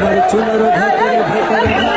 আমার চুনার ভেতরে ভেতর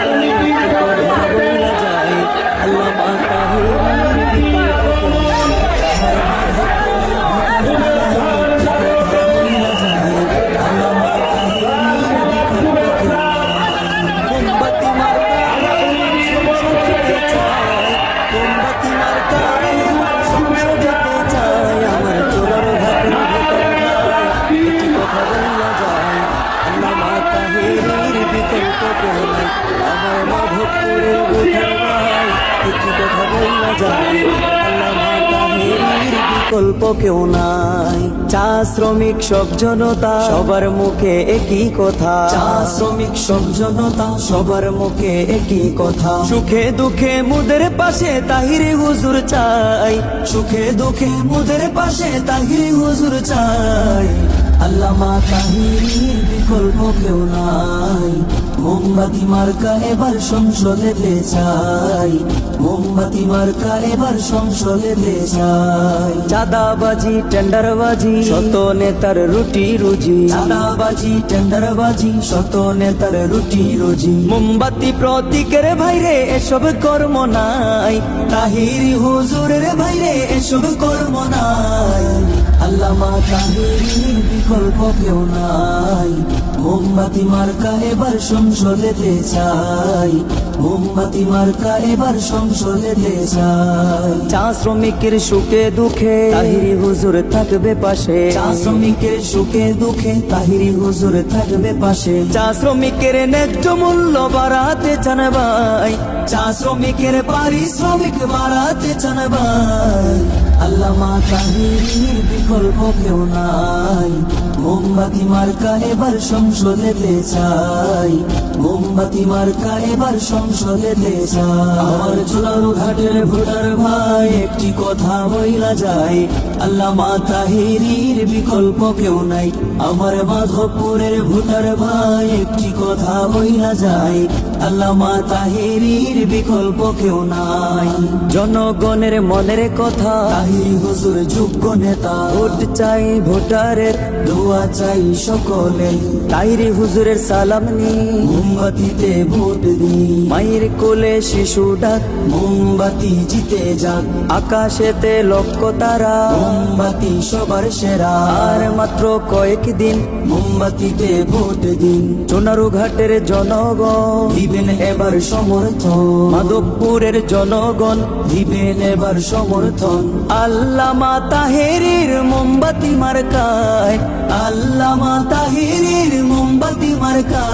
বিকল্প কেউ নাই। চা শ্রমিক সব জনতা, সবার মুখে একই কথা। চা শ্রমিক সব জনতা, সবার মুখে একই কথা। সুখে দুঃখে মুদের পাশে তাহিরে হুজুর চাই। সুখে দুঃখে মুদের পাশে তাহিরে হুজুর চাই। আল্লামা তাহির বিকল্প কেউ নাই। মোমবাতি মার্কা এবার সংসদে চাই মোমবাতি মার্কা এবার সংসদে চাই চাঁদাবাজি টেন্ডারবাজি শত নেতার রুটি রুজি। চাঁদাবাজি টেন্ডারবাজি শত নেতার রুটি রুজি। মোমবাতি প্রতীকের ভাইরে এসব কর্ম নাই। তাহির হুজুরের ভাইরে এসব কর্ম নাই। আল্লামা তাহির বিকল্প কেউ নাই। মোমবাতি মার্কা এবার সংসদেতে চাই। মোমবাতি মার্কা এবার সংসদেতে চাই। চা শ্রমিকের সুখে দুঃখে তাহিরি হুজুর থাকবে পাশে। চা শ্রমিকের সুখে দুঃখে তাহিরি হুজুর থাকবে পাশে। চা শ্রমিকের ন্যায্য মূল্য বাড়াতে চান ভাই। চা শ্রমিকের পারিশ্রমিক বাড়াতে চান ভাই। আল্লামা তাহির বিকল্প কেউ নাই। মোমবাতি মার্কা এবার সংসদেতে চাই। মোমবাতি মার্কা এবার সংসদেতে চাই। আমার চুলারু ঘাটের ভোটার ভাই একটি কথা বইলা যায়। আল্লামা তাহিরির বিকল্প কেউ নাই। আমার মাধবপুরের ভোটার ভাই একটি কথা বইলা যায়। আল্লামা তাহিরির বিকল্প কেউ নাই। জনগণের মনের কথা। তাহির হুজুর যোগ্য নেতা। ভোট চাই ভোটারের। দোয়া চাই সকলে। তাহিরি হুজুরের সালাম নি। মোমবাতিতে ভোট দি মায়ের কোলে শিশু ডাক। মোমবাতি জিতে যাক। আকাশেতে লক্ষ্য তারা। মোমবাতি সবার সেরা। আর মাত্র কয়েকদিন মোমবাতিতে ভোট দিন সোনারু ঘাটের জনগণ। দিবেন এবার সমর্থন। মাধবপুরের জনগণ। দিবেন এবার সমর্থন। আল্লামা তাহেরির মোমবাতি মার্কায় আল্লামা তাহিরের মোমবাতি মার্কায়।